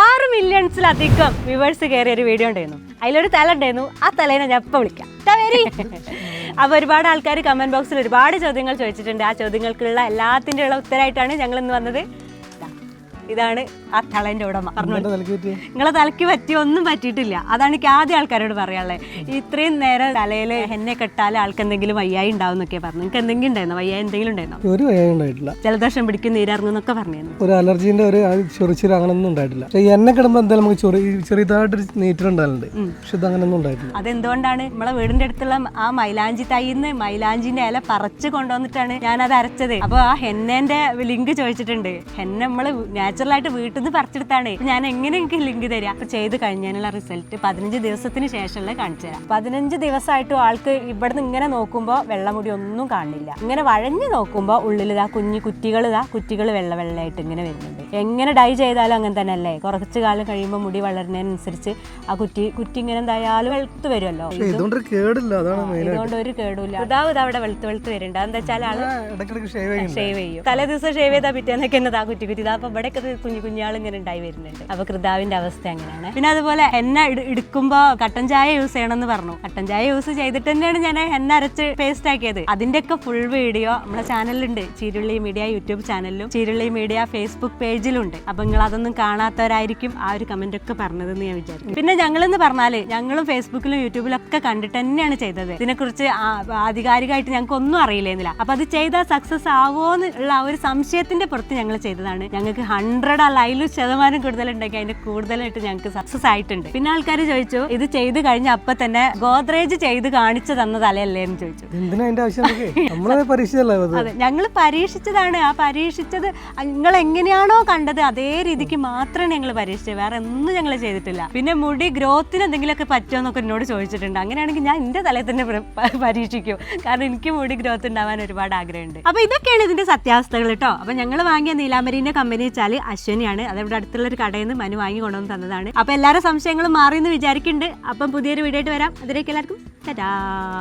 ആറ് മില്യൺസിലധികം വ്യൂവേഴ്സ് കയറിയ ഒരു വീഡിയോ ഉണ്ടായിരുന്നു. അതിലൊരു തല ഉണ്ടായിരുന്നു. ആ തലേനെ ഞാൻ ഇപ്പൊ വിളിക്കാം. അപ്പൊ ഒരുപാട് ആൾക്കാർ കമന്റ് ബോക്സിൽ ഒരുപാട് ചോദ്യങ്ങൾ ചോദിച്ചിട്ടുണ്ട്. ആ ചോദ്യങ്ങൾക്കുള്ള എല്ലാത്തിന്റെ ഉള്ള ഉത്തരമായിട്ടാണ് ഞങ്ങൾ ഇന്ന് വന്നത്. ഇതാണ് ആ തളേന്റെ ഉടമ. നിങ്ങളെ തലയ്ക്ക് പറ്റി ഒന്നും പറ്റിയിട്ടില്ല. അതാണ് എനിക്ക് ആദ്യം ആൾക്കാരോട് പറയാനുള്ളത് ഇത്രയും നേരം തലയിൽ എന്നെ കെട്ടാൽ ആൾക്ക് എന്തെങ്കിലും വയ്യായി ഉണ്ടാവും എന്നൊക്കെ പറഞ്ഞു. നിങ്ങൾക്ക് എന്തെങ്കിലും ഉണ്ടായിരുന്നോ? വയ്യായി എന്തെങ്കിലും ഉണ്ടായിരുന്നോ? ഒരു വയ്യായി ഉണ്ടായിട്ടില്ല. ജലദോഷം പിടിക്കും നീരാറുന്നൊക്കെ പറഞ്ഞിരുന്നു. ഒരു അലർജീന്റെ ഒരു ചൊറിച്ചിൽ അങ്ങനൊന്നും ഉണ്ടായിട്ടില്ല. എന്നെ കിടുമ്പോൾ എന്തായാലും നമുക്ക് ചൊറി ചെറിയതായിട്ടൊരു പക്ഷെ ഇത് അങ്ങനൊന്നും ഉണ്ടായിട്ടില്ല. അതെന്തുകൊണ്ടാണ്? നമ്മളെ വീടിന്റെ അടുത്തുള്ള ആ മൈലാഞ്ചി തൈന്ന് മൈലാഞ്ചിന്റെ ഇല പറിച്ച് കൊണ്ടുവന്നിട്ടാണ് ഞാൻ അത് അരച്ചത്. അപ്പൊ ആ ഹെന്നേന്റെ ലിങ്ക് ചോദിച്ചിട്ടുണ്ട്. ഹെന്നെ നമ്മൾ നാച്ചുറൽ ആയിട്ട് വീട്ടിൽ നിന്ന് പറിച്ചെടുത്താണ് ഞാൻ എങ്ങനെ എനിക്ക് ലിങ്ക് തരാം. അപ്പൊ ചെയ്ത് കഴിഞ്ഞതിനുള്ള റിസൾട്ട് പതിനഞ്ച് ദിവസത്തിന് ശേഷമുള്ള കാണിച്ചു തരാം. പതിനഞ്ച് ദിവസമായിട്ടും ആൾക്ക് ഇവിടുന്ന് ഇങ്ങനെ നോക്കുമ്പോൾ വെള്ളമുടി ഒന്നും കാണില്ല. ഇങ്ങനെ വഴഞ്ഞു നോക്കുമ്പോൾ ഉള്ളിൽ ഇതാ കുഞ്ഞു കുറ്റികൾ ഇതാ കുറ്റികൾ വെള്ള വെള്ളമായിട്ട് ഇങ്ങനെ വരുന്നുണ്ട്. എങ്ങനെ ഡൈ ചെയ്താലും അങ്ങനെ തന്നെ അല്ലേ കുറച്ച് കാലം കഴിയുമ്പോൾ മുടി വളരുന്നതിനനുസരിച്ച് ആ കുറ്റി കുറ്റി ഇങ്ങനെ എന്തായാലും വെളുത്ത് വരുമല്ലോ. ഇതുകൊണ്ട് ഒരു കേടില്ല ഇതാവും ഇത് അവിടെ വെളുത്ത് വെളുത്ത് വരുന്നുണ്ട്. അതെന്താ വെച്ചാൽ ആൾ ഷേവ് ചെയ്യും. തലേ ദിവസം ഷേവ് ചെയ്താൽ പിറ്റേന്നൊക്കെ എന്നതാ കുറ്റി കുറ്റി. ഇതാ അപ്പൊ ഇവിടെയൊക്കെ ഇത് കുഞ്ഞു കുഞ്ഞാൾ ഇങ്ങനെ ഉണ്ടായി വരുന്നുണ്ട്. അപ്പൊ കൃതാവിന്റെ അവസ്ഥ അങ്ങനെയാണ്. പിന്നെ അതുപോലെ ഇട- എടുക്കുമ്പോ കട്ടൻ ചായ യൂസ് ചെയ്യണമെന്ന് പറഞ്ഞു. കട്ടൻ ചായ യൂസ് ചെയ്തിട്ട് തന്നെയാണ് ഞാൻ എണ്ണ അരച്ച് പേസ്റ്റ് ആക്കിയത്. അതിന്റെയൊക്കെ ഫുൾ വീഡിയോ നമ്മുടെ ചാനലിലുണ്ട് ചീരുള്ളി മീഡിയ യൂട്യൂബ് ചാനലിലും ചീരുള്ളി മീഡിയ ഫേസ്ബുക്ക് പേജിലുണ്ട് അപ്പൊ നിങ്ങൾ അതൊന്നും കാണാത്തവരായിരിക്കും ആ ഒരു കമന്റ് ഒക്കെ പറഞ്ഞതെന്ന് ഞാൻ വിചാരിക്കും പിന്നെ ഞങ്ങളെന്ന് പറഞ്ഞാൽ ഞങ്ങളും ഫേസ്ബുക്കിലും യൂട്യൂബിലും ഒക്കെ കണ്ടിട്ട് തന്നെയാണ് ചെയ്തത്. ഇതിനെക്കുറിച്ച് ആധികാരികമായിട്ട് ഞങ്ങൾക്ക് ഒന്നും അറിയില്ലേന്നില്ല. അപ്പൊ അത് ചെയ്താൽ സക്സസ് ആവോ എന്നുള്ള ആ ഒരു സംശയത്തിന്റെ പുറത്ത് ഞങ്ങൾ ചെയ്തതാണ്. ഞങ്ങൾക്ക് ഹൺഡ്രഡ് അല്ല അതിലും ശതമാനം കൂടുതലുണ്ടെങ്കിൽ അതിന് കൂടുതലായിട്ട് ഞങ്ങൾക്ക് സക്സസ് ആയിട്ടുണ്ട്. പിന്നെ ആൾക്കാർ ചോദിച്ചു ഇത് ചെയ്ത് കഴിഞ്ഞ അപ്പൊ തന്നെ ഗോദ്രേജ് ചെയ്ത് കാണിച്ചു തന്നതല്ലേ എന്ന് ചോദിച്ചു. അതെ? ഞങ്ങൾ പരീക്ഷിച്ചതാണ്. ആ പരീക്ഷിച്ചത് നിങ്ങൾ എങ്ങനെയാണോ കണ്ടത് അതേ രീതിക്ക് മാത്രമേ ഞങ്ങൾ പരീക്ഷിച്ചത്. വേറെ ഒന്നും ഞങ്ങൾ ചെയ്തിട്ടില്ല. പിന്നെ മുടി ഗ്രോത്തിന് എന്തെങ്കിലുമൊക്കെ പറ്റുമോ എന്നൊക്കെ എന്നോട് ചോദിച്ചിട്ടുണ്ട്. അങ്ങനെയാണെങ്കിൽ ഞാൻ എന്റെ തലയിൽ തന്നെ പ്ര- പരീക്ഷിക്കും. കാരണം എനിക്ക് മുടി ഗ്രോത്ത് ഉണ്ടാവാൻ ഒരുപാട് ആഗ്രഹമുണ്ട്. അപ്പൊ ഇതൊക്കെയാണ് ഇതിന്റെ സത്യാവസ്ഥകൾ കേട്ടോ അപ്പൊ ഞങ്ങൾ വാങ്ങിയ നീലാമരീന്റെ കമ്പനി വെച്ചാൽ അശ്വനിയാണ്. അത് ഇവിടെ അടുത്തുള്ള ഒരു കടയിൽ നിന്ന് മനു വാങ്ങി കൊണ്ടുവന്ന് തന്നതാണ്. അപ്പൊ എല്ലാവരും സംശയങ്ങളും മാറി എന്ന് വിചാരിക്കുന്നുണ്ട്. അപ്പം പുതിയൊരു വീഡിയോ ആയിട്ട് വരാം. അതിലേക്ക് എല്ലാവർക്കും ടാറ്റാ.